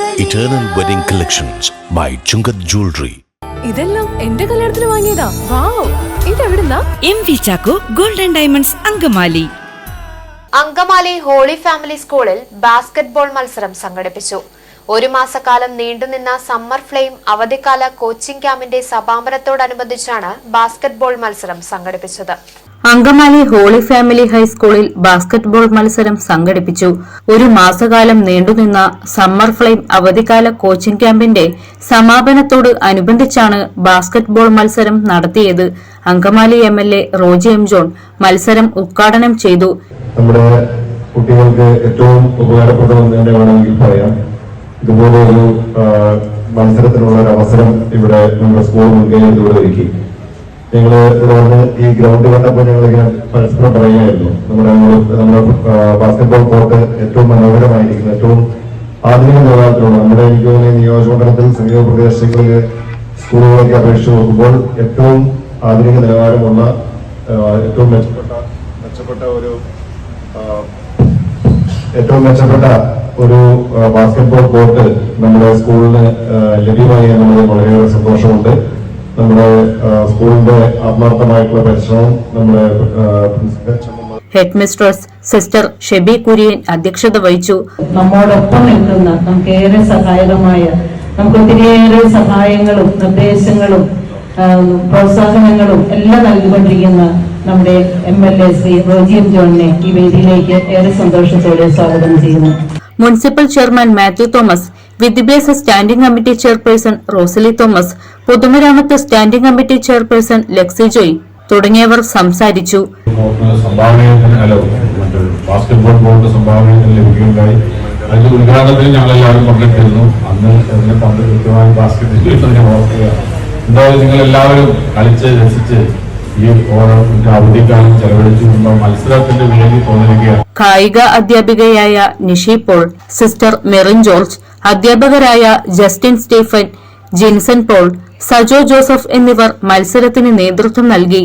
Eternal Wedding Collections by Chungat Jewelry. ഇതെല്ലാം എന്റെ കല്യാണത്തിന് വാങ്ങിയതാ. Wow ഇതെവിടുന്നാ? M V Chacko Golden Diamonds Angamaly Angamaly Holy Family സ്കൂളിൽ basketball മത്സരം സംഘടിപ്പിച്ചു. ഒരു മാസക്കാലം നീണ്ടുനിന്ന സമ്മർ ഫ്ലെയിം അവധിക്കാല കോച്ചിംഗ് ക്യാമ്പിന്റെ സമാപനത്തോടനുബന്ധിച്ചാണ് ബാസ്കറ്റ്ബോൾ മത്സരം സംഘടിപ്പിച്ചത്. അങ്കമാലി ഹോളി ഫാമിലി ഹൈസ്കൂളിൽ ബാസ്കറ്റ്ബോൾ മത്സരം സംഘടിപ്പിച്ചു. ഒരു മാസകാലം നീണ്ടുനിന്ന സമ്മർ ഫ്ലെയിം അവധിക്കാല കോച്ചിംഗ് ക്യാമ്പിന്റെ സമാപനത്തോട് അനുബന്ധിച്ചാണ് ബാസ്കറ്റ്ബോൾ മത്സരം നടത്തിയത്. Angamaly M L A Roji M John മത്സരം ഉദ്ഘാടനം ചെയ്തു. നമ്മുടെ കുട്ടികൾക്ക് ഏറ്റവും ഉപകാരപ്രദമെന്ന് തന്നെ വേണമെങ്കിൽ പറയാം. ഇതുപോലെ ഒരു മത്സരത്തിനുള്ള ഒരു അവസരം ഇവിടെ നമ്മുടെ സ്കൂൾ മുൻകൈയിലൂടെ ഒരുക്കി. ഞങ്ങൾ ഇവിടെ ഈ ഗ്രൗണ്ട് കണ്ടപ്പോൾ ഞങ്ങൾ ഇങ്ങനെ പരസ്പരം പറയുകയായിരുന്നു. നമ്മുടെ നമ്മുടെ ബാസ്കറ്റ്ബോൾ കോർട്ട് ഏറ്റവും മനോഹരമായിരിക്കുന്നു ഏറ്റവും ആധുനിക നിലവാരത്തിലുള്ള നമ്മുടെ എനിക്ക് തോന്നുന്ന നിയോജകമണ്ഡലത്തിൽ സമീപ പ്രദേശങ്ങളിൽ സ്കൂളുകളൊക്കെ അപേക്ഷിച്ച് നോക്കുമ്പോൾ ഏറ്റവും ആധുനിക നിലവാരമുള്ള ഏറ്റവും മെച്ചപ്പെട്ട മെച്ചപ്പെട്ട ഒരു ഏറ്റവും മെച്ചപ്പെട്ട ഒരു ബാസ്കറ്റ് ബാസ്കറ്റ്ബോൾ കോർട്ട് നമ്മുടെ സ്കൂളിന് ലഭ്യമായി എന്നുള്ളത് വളരെയേറെ സന്തോഷമുണ്ട്. നമ്മുടെ സ്കൂളിന്റെ ആത്മാർത്ഥമായിട്ടുള്ള പരിശ്രമം നമ്മുടെ head mistress sister Shebi Kurian അധ്യക്ഷത വഹിച്ചു. നമ്മോടൊപ്പം നിൽക്കുന്ന നമുക്ക് ഏറെ സഹായകമായ നമുക്ക് ഒത്തിരിയേറെ സഹായങ്ങളും നിർദ്ദേശങ്ങളും പ്രോത്സാഹനങ്ങളും എല്ലാം നൽകിക്കൊണ്ടിരിക്കുന്ന നമ്മുടെ എം എൽ എ ശ്രീ റോജിയം ജോണിനെ ഈ വേദിയിലേക്ക് ഏറെ സന്തോഷത്തോടെ സ്വാഗതം ചെയ്യുന്നു. മുനിസിപ്പൽ ചെയർമാൻ മാത്യു തോമസ് വിദ്യാഭ്യാസ standing committee chairperson Rosely Thomas പൊതുമരാമത്ത് standing committee chairperson Laxy Joy തുടങ്ങിയവർ സംസാരിച്ചു. ബാസ്കറ്റ്ബോൾ ബോർഡ് സംഭാവനയും ലഭിക്കുകയുണ്ടായി. അതിന്റെ ഉദ്ഘാടനത്തിൽ ഞങ്ങൾ എല്ലാവരും പങ്കെടുത്തിരുന്നു. അന്ന് അതിന്റെ പങ്ക് കൃത്യമായി ബാസ്കറ്റ് ഓർക്കുക. എന്തായാലും നിങ്ങൾ എല്ലാവരും കളിച്ച് രസിച്ച് ഈ ഓരോ അവധിക്കാലം ചെലവഴിച്ചുകൊണ്ട് മത്സരത്തിന്റെ വേദി തോന്നിരിക്കുകയാണ്. കായിക അധ്യാപികയായ Nishi Paul sister Merin George അധ്യാപകരായ Justin Stephen Jinson Paul Sajo Joseph എന്നിവർ മത്സരത്തിന് നേതൃത്വം നൽകി.